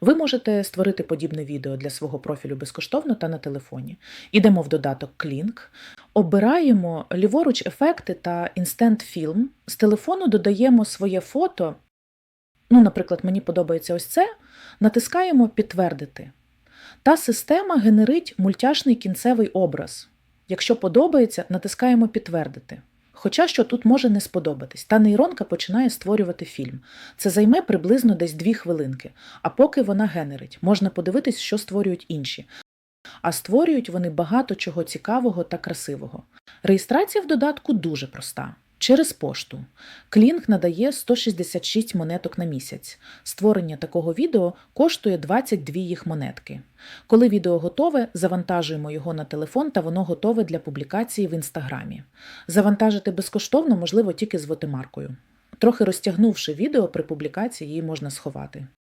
Ви можете створити подібне відео для свого профілю безкоштовно та на телефоні. Ідемо в додаток Klink, обираємо ліворуч ефекти та Instant Film. З телефону додаємо своє фото. Ну, наприклад, мені подобається ось це. Натискаємо Підтвердити. Та система генерить мультяшний кінцевий образ. Якщо подобається, натискаємо Підтвердити. Хоча що тут може не сподобатись, та нейронка починає створювати фільм. Це займе приблизно десь дві хвилинки, а поки вона генерить, можна подивитись, що створюють інші. А створюють вони багато чого цікавого та красивого. Реєстрація в додатку дуже проста. Через пошту. Клінк надає 166 монеток на місяць. Створення такого відео коштує 22 їх монетки. Коли відео готове, завантажуємо його на телефон та воно готове для публікації в інстаграмі. Завантажити безкоштовно можливо тільки з вотимаркою. Трохи розтягнувши відео при публікації, її можна сховати.